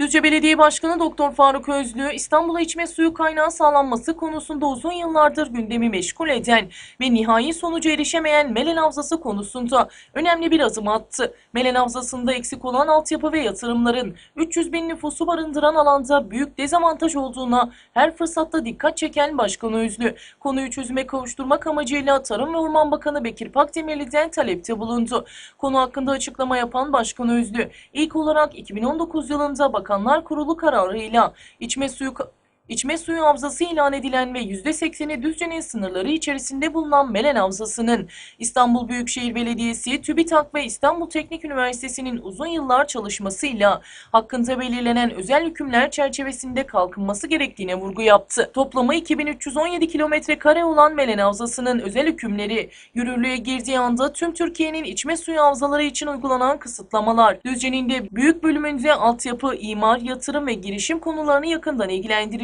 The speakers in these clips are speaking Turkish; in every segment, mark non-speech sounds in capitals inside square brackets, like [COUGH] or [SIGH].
Düzce Belediye Başkanı Doktor Faruk Özlü, İstanbul'a içme suyu kaynağı sağlanması konusunda uzun yıllardır gündemi meşgul eden ve nihai sonuca erişemeyen Melen Havzası konusunda önemli bir adım attı. Melen Havzası'nda eksik olan altyapı ve yatırımların 300 bin nüfusu barındıran alanda büyük dezavantaj olduğuna her fırsatta dikkat çeken Başkan Özlü, konuyu çözüme kavuşturmak amacıyla Tarım ve Orman Bakanı Bekir Pakdemirli'den talepte bulundu. Konu hakkında açıklama yapan Başkan Özlü, ilk olarak 2019 yılında Bakanlar Kurulu kararıyla içme suyu İçme suyu havzası ilan edilen ve %80'i Düzce'nin sınırları içerisinde bulunan Melen Havzası'nın İstanbul Büyükşehir Belediyesi, TÜBİTAK ve İstanbul Teknik Üniversitesi'nin uzun yıllar çalışmasıyla hakkında belirlenen özel hükümler çerçevesinde kalkınması gerektiğine vurgu yaptı. Toplamı 2317 kilometre kare olan Melen Havzası'nın özel hükümleri yürürlüğe girdiği anda tüm Türkiye'nin içme suyu havzaları için uygulanan kısıtlamalar, Düzce'nin de büyük bölümünde altyapı, imar, yatırım ve girişim konularını yakından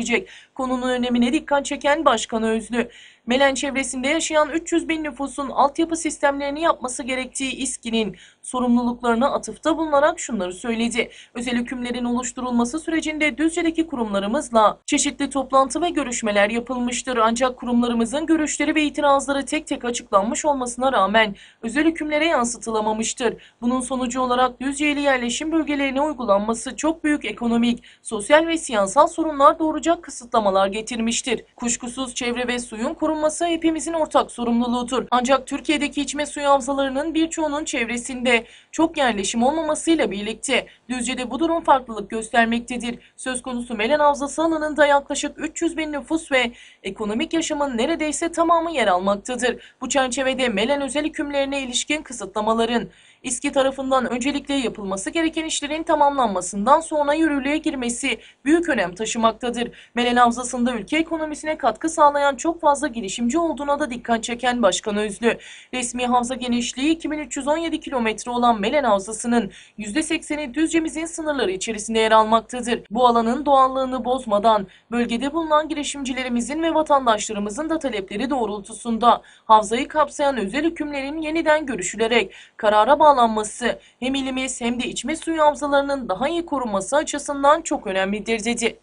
ilgilendirecek. Konunun önemine dikkat çeken Başkan Özlü, Melen çevresinde yaşayan 300 bin nüfusun altyapı sistemlerini yapması gerektiği İSKİ'nin sorumluluklarına atıfta bulunarak şunları söyledi. Özel hükümlerin oluşturulması sürecinde Düzce'deki kurumlarımızla çeşitli toplantı ve görüşmeler yapılmıştır. Ancak kurumlarımızın görüşleri ve itirazları tek tek açıklanmış olmasına rağmen özel hükümlere yansıtılamamıştır. Bunun sonucu olarak Düzce'li yerleşim bölgelerine uygulanması çok büyük ekonomik, sosyal ve siyasal sorunlar doğuracak kısıtlamalar getirmiştir. Kuşkusuz çevre ve suyun korunması hepimizin ortak sorumluluğudur. Ancak Türkiye'deki içme suyu havzalarının birçoğunun çevresinde çok yerleşim olmamasıyla birlikte Düzce'de bu durum farklılık göstermektedir. Söz konusu Melen Havzası alanında yaklaşık 300 bin nüfus ve ekonomik yaşamın neredeyse tamamı yer almaktadır. Bu çerçevede Melen özel hükümlerine ilişkin kısıtlamaların İSKİ tarafından öncelikle yapılması gereken işlerin tamamlanmasından sonra yürürlüğe girmesi büyük önem taşımaktadır. Melen Havzası'nda ülke ekonomisine katkı sağlayan çok fazla girişimci olduğuna da dikkat çeken Başkan Özlü. Resmi havza genişliği 2317 kilometre olan Melen Havzası'nın %80'i Düzce'mizin sınırları içerisinde yer almaktadır. Bu alanın doğallığını bozmadan bölgede bulunan girişimcilerimizin ve vatandaşlarımızın da talepleri doğrultusunda havzayı kapsayan özel hükümlerin yeniden görüşülerek karara bağlanması hem ilimiz hem de içme suyu havzalarının daha iyi korunması açısından çok önemlidir dedi.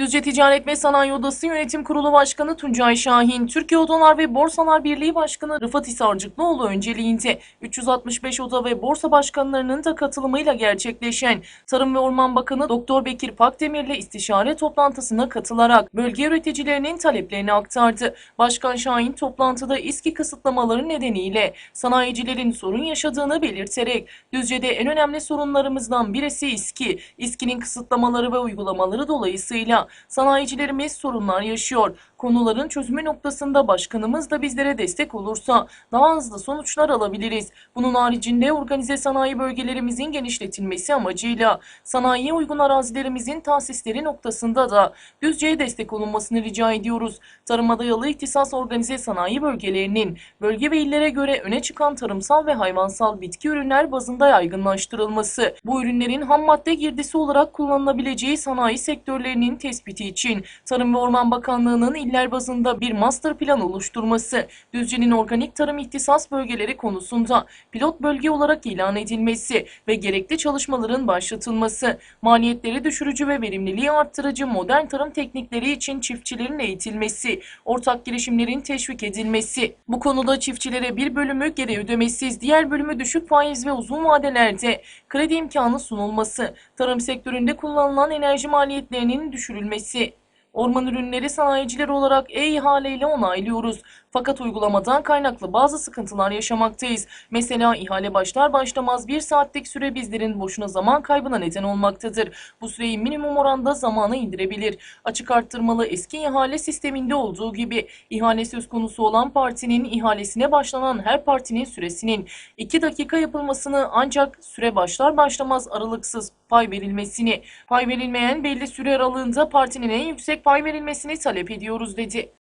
Düzce Ticaret ve Sanayi Odası Yönetim Kurulu Başkanı Tuncay Şahin, Türkiye Odalar ve Borsalar Birliği Başkanı Rıfat Hisarcıklıoğlu önceliğinde 365 oda ve borsa başkanlarının da katılımıyla gerçekleşen Tarım ve Orman Bakanı Doktor Bekir Pakdemir'le istişare toplantısına katılarak bölge üreticilerinin taleplerini aktardı. Başkan Şahin toplantıda İSKİ kısıtlamaları nedeniyle sanayicilerin sorun yaşadığını belirterek Düzce'de en önemli sorunlarımızdan birisi İSKİ. İSKİ'nin kısıtlamaları ve uygulamaları dolayısıyla sanayicilerimiz sorunlar yaşıyor. Konuların çözümü noktasında başkanımız da bizlere destek olursa daha hızlı sonuçlar alabiliriz. Bunun haricinde organize sanayi bölgelerimizin genişletilmesi amacıyla sanayiye uygun arazilerimizin tahsisleri noktasında da Düzce'ye destek olunmasını rica ediyoruz. Tarıma dayalı ihtisas organize sanayi bölgelerinin bölge ve illere göre öne çıkan tarımsal ve hayvansal bitki ürünler bazında yaygınlaştırılması, bu ürünlerin ham madde girdisi olarak kullanılabileceği sanayi sektörlerinin tespiti için Tarım ve Orman Bakanlığı'nın iller bazında bir master plan oluşturması, Düzce'nin organik tarım ihtisas bölgeleri konusunda pilot bölge olarak ilan edilmesi ve gerekli çalışmaların başlatılması, maliyetleri düşürücü ve verimliliği arttırıcı modern tarım teknikleri için çiftçilerin eğitilmesi, ortak girişimlerin teşvik edilmesi. Bu konuda çiftçilere bir bölümü geri ödemesiz, diğer bölümü düşük faiz ve uzun vadelerde kredi imkanı sunulması, tarım sektöründe kullanılan enerji maliyetlerinin düşürülmesi, Orman ürünleri sanayicileri olarak e-ihale ile onaylıyoruz. Fakat uygulamadan kaynaklı bazı sıkıntılar yaşamaktayız. Mesela ihale başlar başlamaz bir saatlik süre bizlerin boşuna zaman kaybına neden olmaktadır. Bu süreyi minimum oranda zamana indirebilir. Açık arttırmalı eski ihale sisteminde olduğu gibi ihale söz konusu olan partinin ihalesine başlanan her partinin süresinin 2 dakika yapılmasını ancak süre başlar başlamaz aralıksız pay verilmesini, pay verilmeyen belli süre aralığında partinin en yüksek pay verilmesini talep ediyoruz dedi.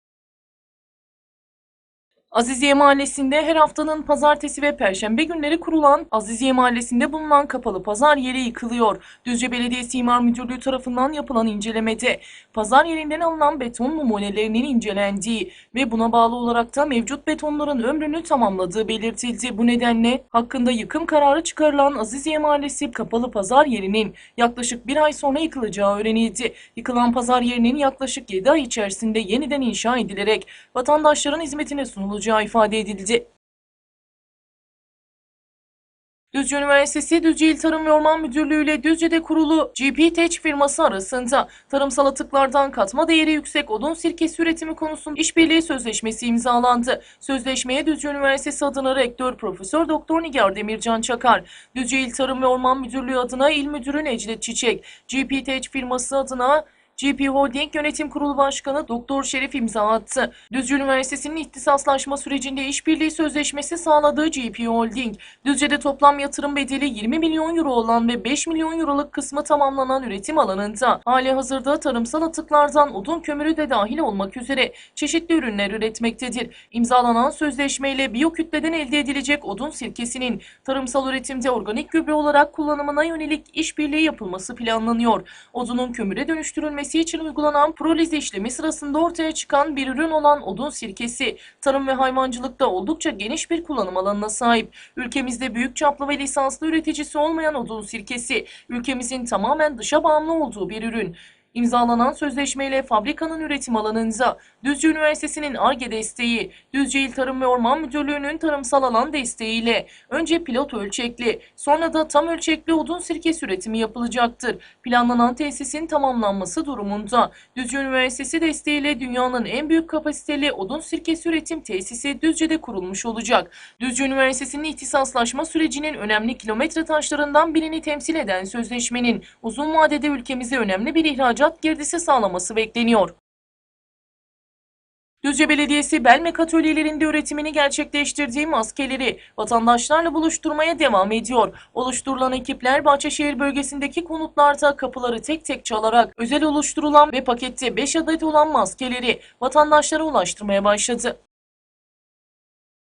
Aziziye Mahallesi'nde her haftanın pazartesi ve perşembe günleri kurulan Aziziye Mahallesi'nde bulunan kapalı pazar yeri yıkılıyor. Düzce Belediyesi İmar Müdürlüğü tarafından yapılan incelemede pazar yerinden alınan beton numunelerinin incelendiği ve buna bağlı olarak da mevcut betonların ömrünü tamamladığı belirtildi. Bu nedenle hakkında yıkım kararı çıkarılan Aziziye Mahallesi kapalı pazar yerinin yaklaşık bir ay sonra yıkılacağı öğrenildi. Yıkılan pazar yerinin yaklaşık 7 ay içerisinde yeniden inşa edilerek vatandaşların hizmetine sunulacağı ifade edildi. Düzce Üniversitesi Düzce İl Tarım ve Orman Müdürlüğü ile Düzce'de kurulu GP Teç firması arasında tarımsal atıklardan katma değeri yüksek odun sirkesi üretimi konusunda işbirliği sözleşmesi imzalandı. Sözleşmeye Düzce Üniversitesi adına rektör Profesör Doktor Nigar Demircan Çakar, Düzce İl Tarım ve Orman Müdürlüğü adına İl Müdürü Necdet Çiçek, GP Teç firması adına GP Holding Yönetim Kurulu Başkanı Doktor Şerif imza attı. Düzce Üniversitesi'nin ihtisaslaşma sürecinde işbirliği sözleşmesi sağladığı GP Holding, Düzce'de toplam yatırım bedeli 20 milyon euro olan ve 5 milyon euroluk kısmı tamamlanan üretim alanında hali hazırda tarımsal atıklardan odun kömürü de dahil olmak üzere çeşitli ürünler üretmektedir. İmzalanan sözleşmeyle biyokütleden elde edilecek odun sirkesinin tarımsal üretimde organik gübre olarak kullanımına yönelik işbirliği yapılması planlanıyor. Odunun kömüre dönüştürülmesi için uygulanan proliz işlemi sırasında ortaya çıkan bir ürün olan odun sirkesi, tarım ve hayvancılıkta oldukça geniş bir kullanım alanına sahip. Ülkemizde büyük çaplı ve lisanslı üreticisi olmayan odun sirkesi, ülkemizin tamamen dışa bağımlı olduğu bir ürün. İmzalanan sözleşmeyle fabrikanın üretim alanında Düzce Üniversitesi'nin ARGE desteği, Düzce İl Tarım ve Orman Müdürlüğü'nün tarımsal alan desteğiyle önce pilot ölçekli, sonra da tam ölçekli odun sirkesi üretimi yapılacaktır. Planlanan tesisin tamamlanması durumunda Düzce Üniversitesi desteğiyle dünyanın en büyük kapasiteli odun sirkesi üretim tesisi Düzce'de kurulmuş olacak. Düzce Üniversitesi'nin ihtisaslaşma sürecinin önemli kilometre taşlarından birini temsil eden sözleşmenin uzun vadede ülkemize önemli bir ihracat girdisi sağlaması bekleniyor. Düzce Belediyesi Belmek atölyelerinde üretimini gerçekleştirdiği maskeleri vatandaşlarla buluşturmaya devam ediyor. Oluşturulan ekipler Bahçeşehir bölgesindeki konutlarda kapıları tek tek çalarak özel oluşturulan ve pakette 5 adet olan maskeleri vatandaşlara ulaştırmaya başladı.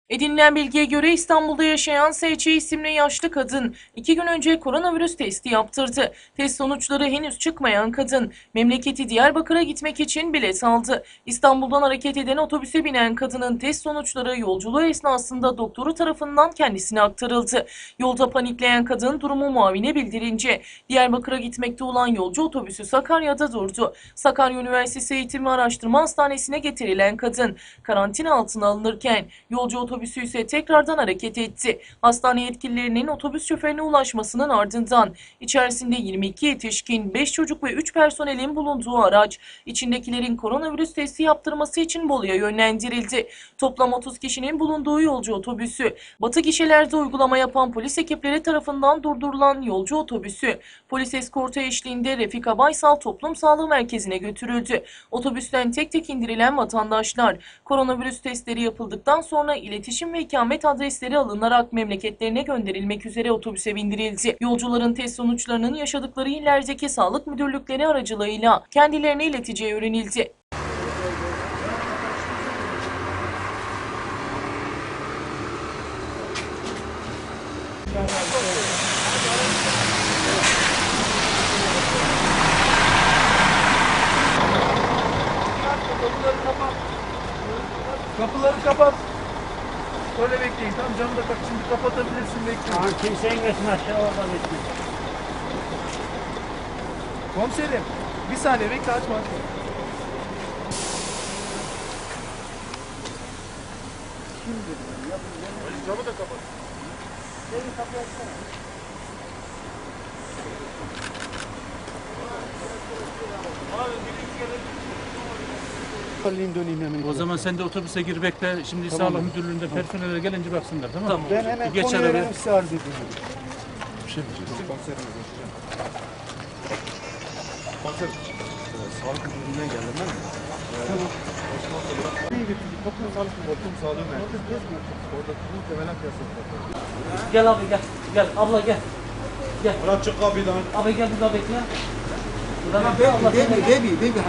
Edinilen bilgiye göre İstanbul'da yaşayan S.Ç. isimli yaşlı kadın iki gün önce koronavirüs testi yaptırdı. Test sonuçları henüz çıkmayan kadın memleketi Diyarbakır'a gitmek için bilet aldı. İstanbul'dan hareket eden otobüse binen kadının test sonuçları yolculuğu esnasında doktoru tarafından kendisine aktarıldı. Yolda panikleyen kadın durumu muavine bildirince Diyarbakır'a gitmekte olan yolcu otobüsü Sakarya'da durdu. Sakarya Üniversitesi Eğitim ve Araştırma Hastanesi'ne getirilen kadın karantina altına alınırken yolcu otobüsü ise tekrardan hareket etti. Hastane yetkililerinin otobüs şoförüne ulaşmasının ardından içerisinde 22 yetişkin, 5 çocuk ve 3 personelin bulunduğu araç içindekilerin koronavirüs testi yaptırması için Bolu'ya yönlendirildi. Toplam 30 kişinin bulunduğu yolcu otobüsü, batı gişelerde uygulama yapan polis ekipleri tarafından durdurulan yolcu otobüsü, polis eskortu eşliğinde Refika Baysal Toplum Sağlığı Merkezi'ne götürüldü. Otobüsten tek tek indirilen vatandaşlar, koronavirüs testleri yapıldıktan sonra iletişim ve ikamet adresleri alınarak memleketlerine gönderilmek üzere otobüse bindirildi. Yolcuların test sonuçlarının yaşadıkları illerdeki sağlık müdürlükleri aracılığıyla kendilerine ileteceği öğrenildi. Kapıları kapat. Kapıları kapat. Öyle bekleyin. Tamam camı da kapat. Şimdi kapatabilirsin bekleyin. Tamam kimse inmesin aşağı oradan etsin. Komiserim. Bir saniye bekle açma. Şimdi camı da kapat. Alayım döneyim hemen. O zaman sen de otobüse gir bekle. Şimdi sağlık müdürlüğünde personele gelince baksınlar tamam mı? Ben hemen Geç konuyu öğrenip size arz edeyim. Bir şey diyeceğiz. Komiserim. Komiserim. Sağlık müdürlüğünden geldim ben. Tamam. Neyi getirdik? Toplum sağlık mı? Toplum sağlığı merkezi. Orada muhtemelen piyasada. Gel abi gel. Gel abla gel. Murat çık kapıdan. Abi gel burada bekle. baby baby baby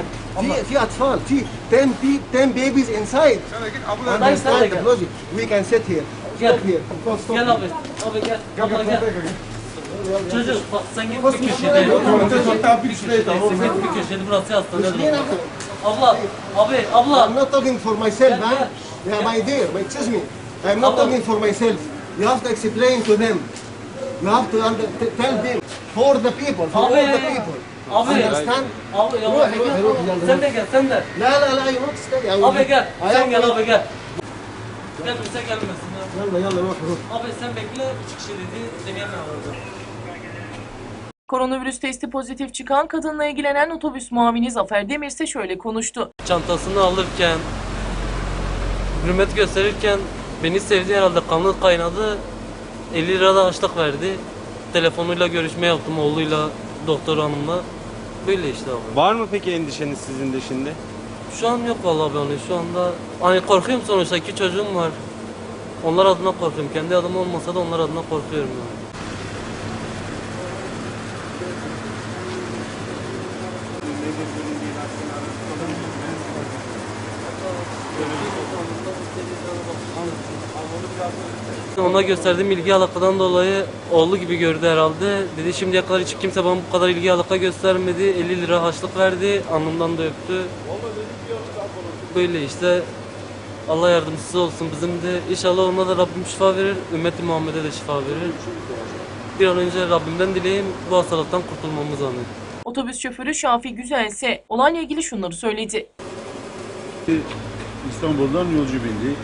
في في اطفال في 10 بي 10 babies inside understand the logic we can sit here Gel. stop here stop stop Gel abi. Abi gel. Abla gel. Çocuk bak sen git bir köşede. Sen git bir köşede burası hastane. Abla. Abi I'm abla. not talking for myself Yeah, man yeah my dear excuse me I'm not Abla. talking for myself you have to explain to them you have to under, t- tell them for the people for all Abi. the people Abi. understand Abi ya. Sen de gel sen de. لا لا لا you not stay I will- Abi gel. I Sen am- gel abi gel. Gel bize gelmesin ya. يلا يلا روح روح Abi sen bekle çıkışı dedi. Deneyemem orada. Koronavirüs testi pozitif çıkan kadınla ilgilenen otobüs muavini Zafer Demir ise şöyle konuştu. çantasını alırken, hürmet gösterirken beni sevdi herhalde kanı kaynadı. 50 lira da açlık verdi. Telefonuyla görüşme yaptım oğluyla, doktor hanımla. Böyle işte abi. Var mı peki endişeniz sizin de şimdi? Şu an yok vallahi yani şu anda. Hani korkuyorum sonuçta iki çocuğum var. Onlar adına korkuyorum. Kendi adım olmasa da onlar adına korkuyorum yani. Ona gösterdiğim ilgi alakadan dolayı oğlu gibi gördü herhalde. Dedi şimdiye kadar hiç kimse bana bu kadar ilgi alaka göstermedi. 50 lira harçlık verdi. Alnımdan da öptü. Böyle işte Allah yardımcısı olsun bizim de. İnşallah ona da Rabbim şifa verir. Ümmeti Muhammed'e de şifa verir. Bir an önce Rabbimden dileyim bu hastalıktan kurtulmamız anı. Otobüs şoförü Şafi Güzel ise olayla ilgili şunları söyledi. İstanbul'dan yolcu bindi.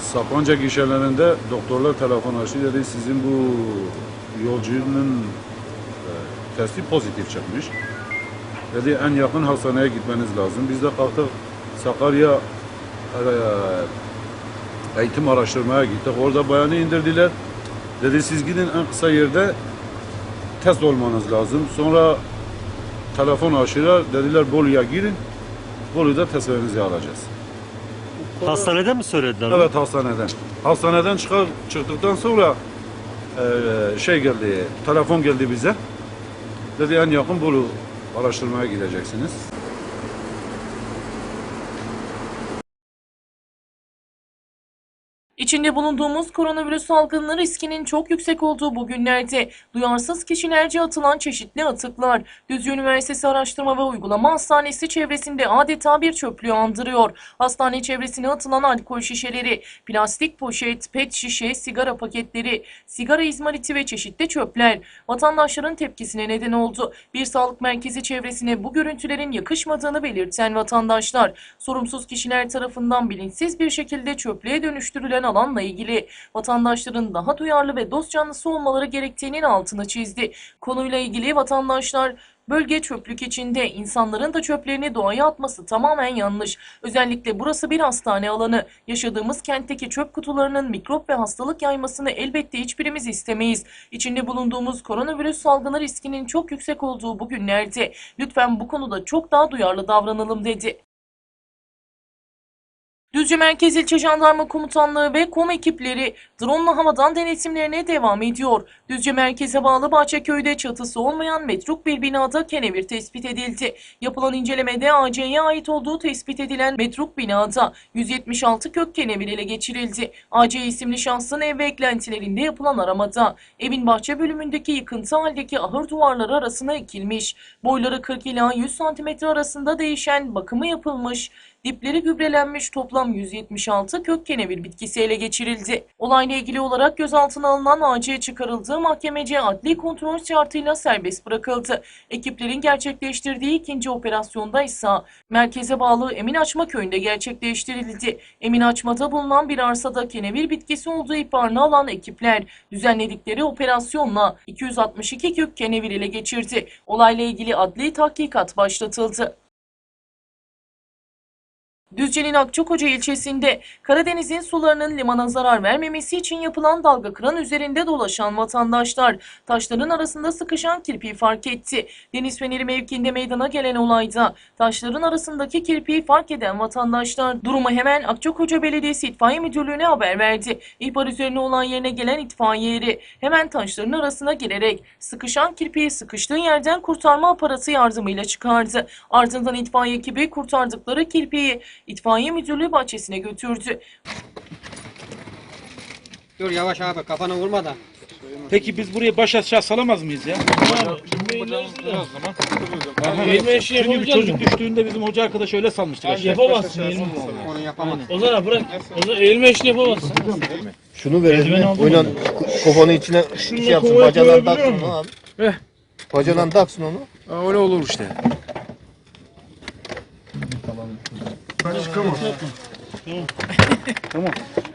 Sapanca gişelerinde doktorlar telefon açtı dedi sizin bu yolcunun e, testi pozitif çıkmış. Dedi en yakın hastaneye gitmeniz lazım. Biz de kalktık Sakarya e, eğitim araştırmaya gittik. Orada bayanı indirdiler. Dedi siz gidin en kısa yerde test olmanız lazım. Sonra telefon açtılar. Dediler Bolu'ya girin. Bolu'da testlerinizi alacağız. Hastanede mi söylediler? Evet hastaneden. Hastaneden çıkar çıktıktan sonra eee, şey geldi, telefon geldi bize. Dedi en yakın Bolu araştırmaya gideceksiniz. İçinde bulunduğumuz koronavirüs salgını riskinin çok yüksek olduğu bu günlerde duyarsız kişilerce atılan çeşitli atıklar Düzce Üniversitesi Araştırma ve Uygulama Hastanesi çevresinde adeta bir çöplüğü andırıyor. Hastane çevresine atılan alkol şişeleri, plastik poşet, pet şişe, sigara paketleri, sigara izmariti ve çeşitli çöpler vatandaşların tepkisine neden oldu. Bir sağlık merkezi çevresine bu görüntülerin yakışmadığını belirten vatandaşlar, sorumsuz kişiler tarafından bilinçsiz bir şekilde çöplüğe dönüştürülen alanla ilgili vatandaşların daha duyarlı ve dost canlısı olmaları gerektiğinin altını çizdi. Konuyla ilgili vatandaşlar Bölge çöplük içinde insanların da çöplerini doğaya atması tamamen yanlış. Özellikle burası bir hastane alanı. Yaşadığımız kentteki çöp kutularının mikrop ve hastalık yaymasını elbette hiçbirimiz istemeyiz. İçinde bulunduğumuz koronavirüs salgını riskinin çok yüksek olduğu bu günlerde lütfen bu konuda çok daha duyarlı davranalım dedi. Düzce Merkez İlçe Jandarma Komutanlığı ve KOM ekipleri drone'la havadan denetimlerine devam ediyor. Düzce merkeze bağlı Bahçeköy'de çatısı olmayan metruk bir binada kenevir tespit edildi. Yapılan incelemede AC'ye ait olduğu tespit edilen metruk binada 176 kök kenevir ele geçirildi. AC isimli şahsın ev ve eklentilerinde yapılan aramada evin bahçe bölümündeki yıkıntı haldeki ahır duvarları arasına ekilmiş. Boyları 40 ila 100 cm arasında değişen bakımı yapılmış Dipleri gübrelenmiş toplam 176 kök kenevir bitkisi ele geçirildi. Olayla ilgili olarak gözaltına alınan AC çıkarıldığı mahkemece adli kontrol şartıyla serbest bırakıldı. Ekiplerin gerçekleştirdiği ikinci operasyonda ise merkeze bağlı Emin Açma köyünde gerçekleştirildi. Emin Açma'da bulunan bir arsada kenevir bitkisi olduğu ihbarını alan ekipler düzenledikleri operasyonla 262 kök kenevir ele geçirdi. Olayla ilgili adli tahkikat başlatıldı. Düzce'nin Akçakoca ilçesinde Karadeniz'in sularının limana zarar vermemesi için yapılan dalga kıran üzerinde dolaşan vatandaşlar taşların arasında sıkışan kirpiği fark etti. Deniz Feneri mevkiinde meydana gelen olayda taşların arasındaki kirpiği fark eden vatandaşlar durumu hemen Akçakoca Belediyesi İtfaiye Müdürlüğü'ne haber verdi. İhbar üzerine olan yerine gelen itfaiye eri hemen taşların arasına girerek sıkışan kirpiği sıkıştığı yerden kurtarma aparatı yardımıyla çıkardı. Ardından itfaiye ekibi kurtardıkları kirpiği itfaiye müdürlüğü bahçesine götürdü. Dur yavaş abi kafana vurma da. Peki biz buraya baş aşağı salamaz mıyız ya? Elime işi Çünkü bir yapabilecek çocuk misin? düştüğünde bizim hoca arkadaş öyle salmıştı aşağı. Yapamazsın elime. Onu yapamaz. O zaman bırak. O zaman elime işini yapamazsın. Şunu verelim. Oynan kafanı içine şey yapsın. Bacadan taksın onu abi. Bacadan taksın onu. Öyle olur işte.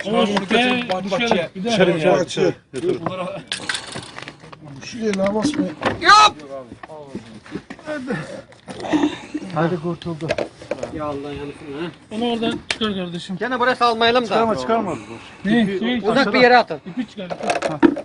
Ama gel dışarı. Bir daha. Dışarı dışarı. Ya Allah yanısın ha. Onu oradan çıkar kardeşim. Gene buraya salmayalım da. Çıkarma çıkarma. Ne? Uzak bir yere atın. ipi çıkar. Evet.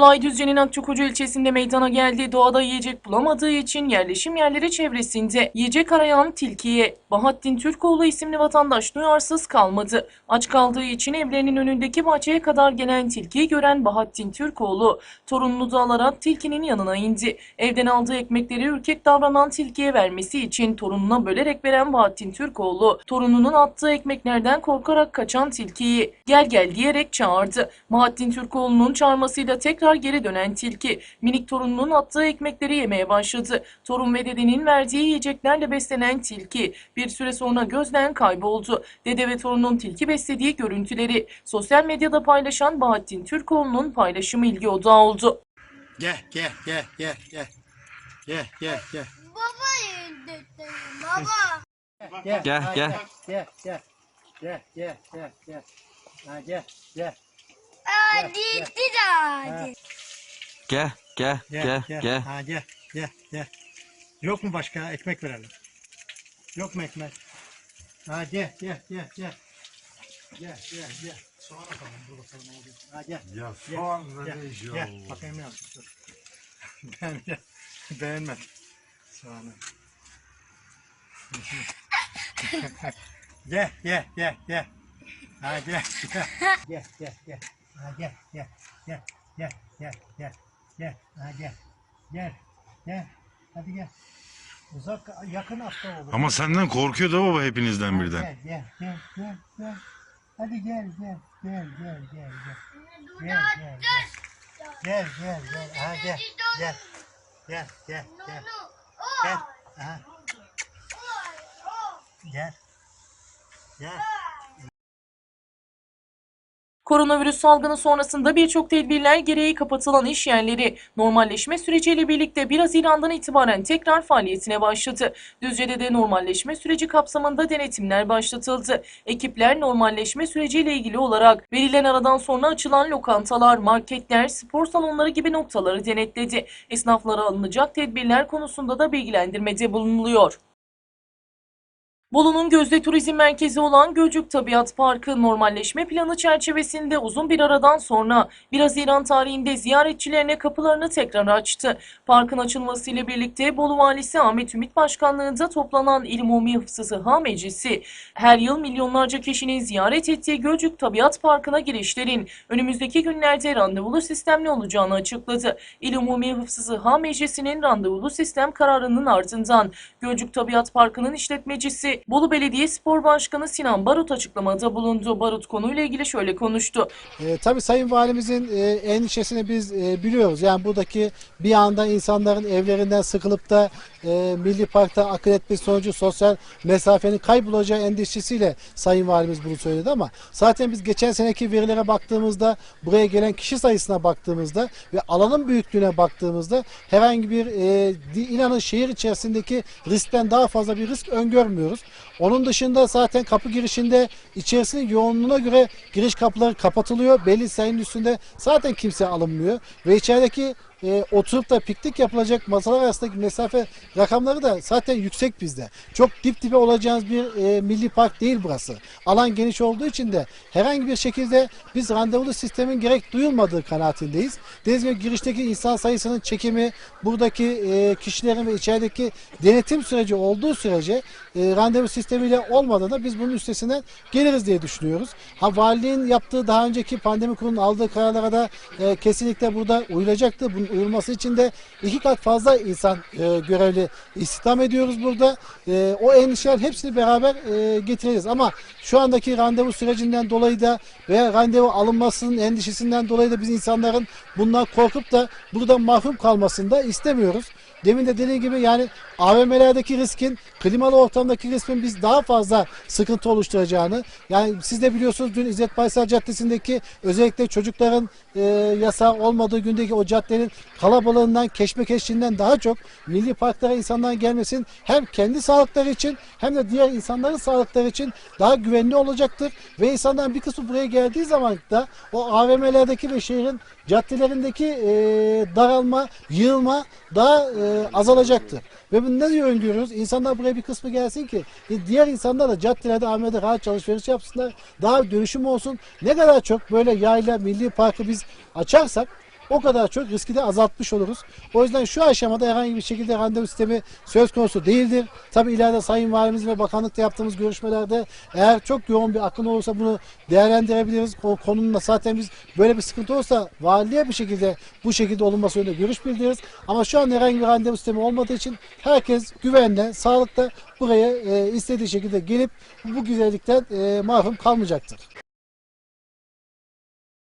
Olay Düzce'nin Akçakoca ilçesinde meydana geldi. Doğada yiyecek bulamadığı için yerleşim yerleri çevresinde yiyecek arayan tilkiye Bahattin Türkoğlu isimli vatandaş duyarsız kalmadı. Aç kaldığı için evlerinin önündeki bahçeye kadar gelen tilkiyi gören Bahattin Türkoğlu torununu da alarak tilkinin yanına indi. Evden aldığı ekmekleri ürkek davranan tilkiye vermesi için torununa bölerek veren Bahattin Türkoğlu torununun attığı ekmeklerden korkarak kaçan tilkiyi gel gel diyerek çağırdı. Bahattin Türkoğlu'nun çağırmasıyla tekrar geri dönen tilki minik torununun attığı ekmekleri yemeye başladı. Torun ve dedenin verdiği yiyeceklerle beslenen tilki bir süre sonra gözden kayboldu. Dede ve torunun tilki beslediği görüntüleri sosyal medyada paylaşan Bahattin Türkoğlu'nun paylaşımı ilgi odağı oldu. Gel gel gel gel gel. Gel gel gel. Gel gel gel. Gel gel. Gel gel gel gel. Ha gel gel. Gel gel gel gel. Ha gel gel gel. Yok mu başka ekmek verelim? Yok mu ekmek? Ha gel gel gel gel. Gel gel gel. Soğan atalım dur bakalım ne oluyor. Ha gel. Ya Gel, soğan gel, ne iş ya? Gel bakayım ne yapmış. [LAUGHS] Ben gel. Beğenmedim. Soğanı. [LAUGHS] gel gel gel gel. Ha gel gel. Gel gel gel. Ha gel gel gel gel gel gel gel. Ha gel. Gel gel. Hadi gel. Uzak yakın hasta olur. Ama senden korkuyor da baba hepinizden birden. Gel gel gel gel gel. Hadi gel gel gel gel gel gel. Gel gel gel. Gel gel gel. Ha gel. Gel. Gel gel gel. Gel. Ha. Gel. Gel. Koronavirüs salgını sonrasında birçok tedbirler gereği kapatılan iş yerleri normalleşme süreciyle birlikte 1 Haziran'dan itibaren tekrar faaliyetine başladı. Düzce'de de normalleşme süreci kapsamında denetimler başlatıldı. Ekipler normalleşme süreciyle ilgili olarak verilen aradan sonra açılan lokantalar, marketler, spor salonları gibi noktaları denetledi. Esnaflara alınacak tedbirler konusunda da bilgilendirmede bulunuluyor. Bolu'nun gözde turizm merkezi olan Gölcük Tabiat Parkı normalleşme planı çerçevesinde uzun bir aradan sonra 1 Haziran tarihinde ziyaretçilerine kapılarını tekrar açtı. Parkın açılmasıyla birlikte Bolu Valisi Ahmet Ümit Başkanlığında toplanan İl Umumi Hıfzı Sıha Meclisi her yıl milyonlarca kişinin ziyaret ettiği Gölcük Tabiat Parkı'na girişlerin önümüzdeki günlerde randevulu sistemli olacağını açıkladı. İl Umumi Hıfzı Sıha Meclisi'nin randevulu sistem kararının ardından Gölcük Tabiat Parkı'nın işletmecisi Bolu Belediye Spor Başkanı Sinan Barut açıklamada bulundu. Barut konuyla ilgili şöyle konuştu. E, tabii Sayın Valimizin e, endişesini biz e, biliyoruz. Yani buradaki bir anda insanların evlerinden sıkılıp da e, Milli Park'ta akıl etmesi sonucu sosyal mesafenin kaybolacağı endişesiyle Sayın Valimiz bunu söyledi ama zaten biz geçen seneki verilere baktığımızda buraya gelen kişi sayısına baktığımızda ve alanın büyüklüğüne baktığımızda herhangi bir e, inanın şehir içerisindeki riskten daha fazla bir risk öngörmüyoruz. Onun dışında zaten kapı girişinde içerisinin yoğunluğuna göre giriş kapıları kapatılıyor. Belli sayının üstünde zaten kimse alınmıyor. Ve içerideki e, oturup da piknik yapılacak masalar arasındaki mesafe rakamları da zaten yüksek bizde. Çok dip dibe olacağınız bir e, milli park değil burası. Alan geniş olduğu için de herhangi bir şekilde biz randevulu sistemin gerek duyulmadığı kanaatindeyiz. Dediğim gibi girişteki insan sayısının çekimi, buradaki e, kişilerin ve içerideki denetim süreci olduğu sürece e, randevu sistemiyle olmadığında biz bunun üstesinden geliriz diye düşünüyoruz. Ha valiliğin yaptığı daha önceki pandemi kurulunun aldığı kararlara da e, kesinlikle burada uyulacaktı. Bunun uyulması için de iki kat fazla insan e, görevli istihdam ediyoruz burada. E, o endişeler hepsini beraber e, getireceğiz. Ama şu andaki randevu sürecinden dolayı da veya randevu alınmasının endişesinden dolayı da biz insanların bundan korkup da buradan mahrum kalmasını da istemiyoruz. Demin de dediğim gibi yani AVM'lerdeki riskin, klimalı ortamdaki riskin biz daha fazla sıkıntı oluşturacağını, yani siz de biliyorsunuz dün İzzet Baysal Caddesi'ndeki özellikle çocukların e, yasağı olmadığı gündeki o caddenin kalabalığından, keşmekeşliğinden daha çok milli parklara insanların gelmesinin hem kendi sağlıkları için hem de diğer insanların sağlıkları için daha güvenli olacaktır. Ve insanların bir kısmı buraya geldiği zaman da o AVM'lerdeki ve şehrin caddelerindeki e, daralma, yığılma daha e, azalacaktır. Ve bunu ne diyor öngörüyoruz? İnsanlar buraya bir kısmı gelsin ki e, diğer insanlar da caddelerde, AVM'de rahat alışveriş yapsınlar. Daha dönüşüm olsun. Ne kadar çok böyle yayla, milli parkı biz açarsak o kadar çok riski de azaltmış oluruz. O yüzden şu aşamada herhangi bir şekilde randevu sistemi söz konusu değildir. Tabi ileride Sayın Valimiz ve Bakanlıkla yaptığımız görüşmelerde eğer çok yoğun bir akın olursa bunu değerlendirebiliriz. O konunun zaten biz böyle bir sıkıntı olursa valiliğe bir şekilde bu şekilde olunması yönünde görüş bildiririz. Ama şu an herhangi bir randevu sistemi olmadığı için herkes güvenle, sağlıkla buraya e, istediği şekilde gelip bu güzellikten e, mahrum kalmayacaktır.